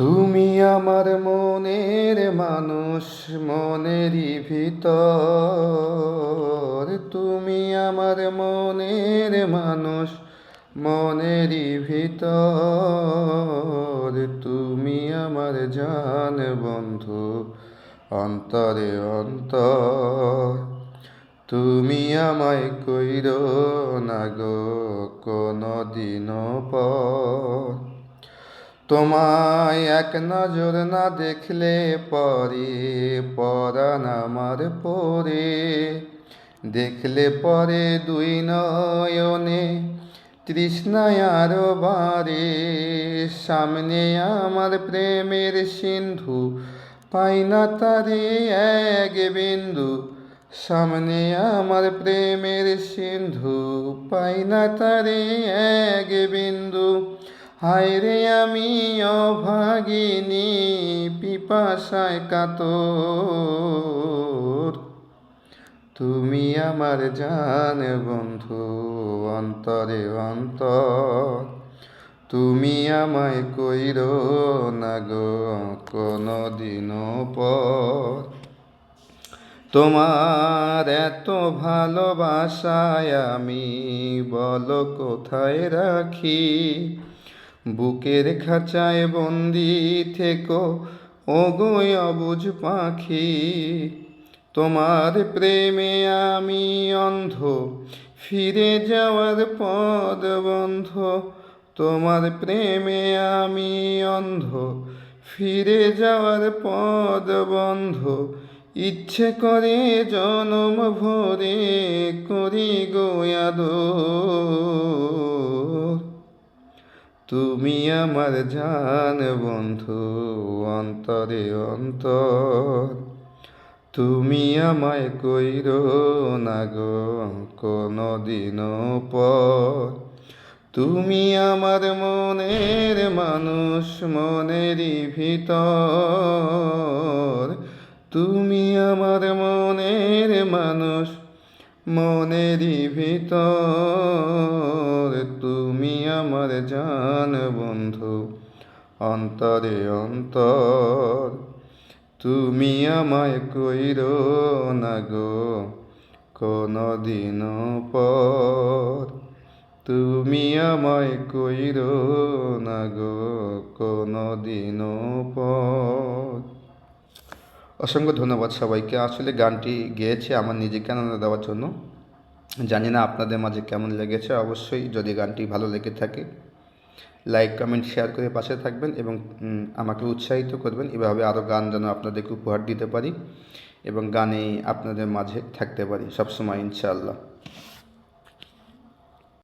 তুমি আমার মনের মানুষ, মনেরই ভিতর। তুমি আমার মনের মানুষ, মনেরই ভিতর। তুমি আমার জান বন্ধু, অন্তরে অন্তর। তুমি আমায় কইর না গো কোনো দিন পর। তোমায় এক নজর না দেখলে পরে, পরাণ আমার পরে। দেখলে পরে দুই নয়নে তৃষ্ণায় বারে সামনে আমার প্রেমের সিন্ধু, পাই না তারে এক বিন্দু। সামনে আমার প্রেমের সিন্ধু, পাই না তারে এক বিন্দু। হায় রে আমি অভাগিনী পিপাসায় কাতর। তুমি আমার জান বন্ধু, অন্তরে অন্তর। তুমি আমায় কইর না গো কোনো দিনও পর। তোমার এত ভালোবাসায় আমি বলো কোথায় রাখি? বুকের খাঁচায় বন্দি থেকো। ওগোয় অবুঝ পাখি, তোমার প্রেমে আমি অন্ধ। ফিরে যাওয়ার পদ বন্ধ, তোমার প্রেমে আমি অন্ধ। ফিরে যাওয়ার পদ বন্ধ, ইচ্ছে করে জনম ভরে করি গোয়াদর তুমি আমার জান বন্ধু, অন্তরে অন্তর। তুমি আমায় কইর না গো কোনো দিন পর। তুমি আমার মনের মানুষ, মনেরই ভিতর। তুমি আমার মনেরই ভিতর, তুমি আমার জান বন্ধু, অন্তরে অন্তর, তুমি আমায় কইর না গো কোনো দিন পর, তুমি আমায় কইর না গো কোনো দিন পর। অসংখ্য ধন্যবাদ সবাইকে। আসলে গানটি গেয়েছে আমার নিজেকে আনন্দ দেওয়ার জন্য। জানি না আপনাদের মাঝে কেমন লেগেছে। অবশ্যই যদি গানটি ভালো লেগে থাকে লাইক কমেন্ট শেয়ার করে পাশে থাকবেন এবং আমাকে উৎসাহিত করবেন। এভাবে আরও গান যেন আপনাদেরকে উপহার দিতে পারি এবং গানে আপনাদের মাঝে থাকতে পারি সবসময়, ইনশাআল্লাহ।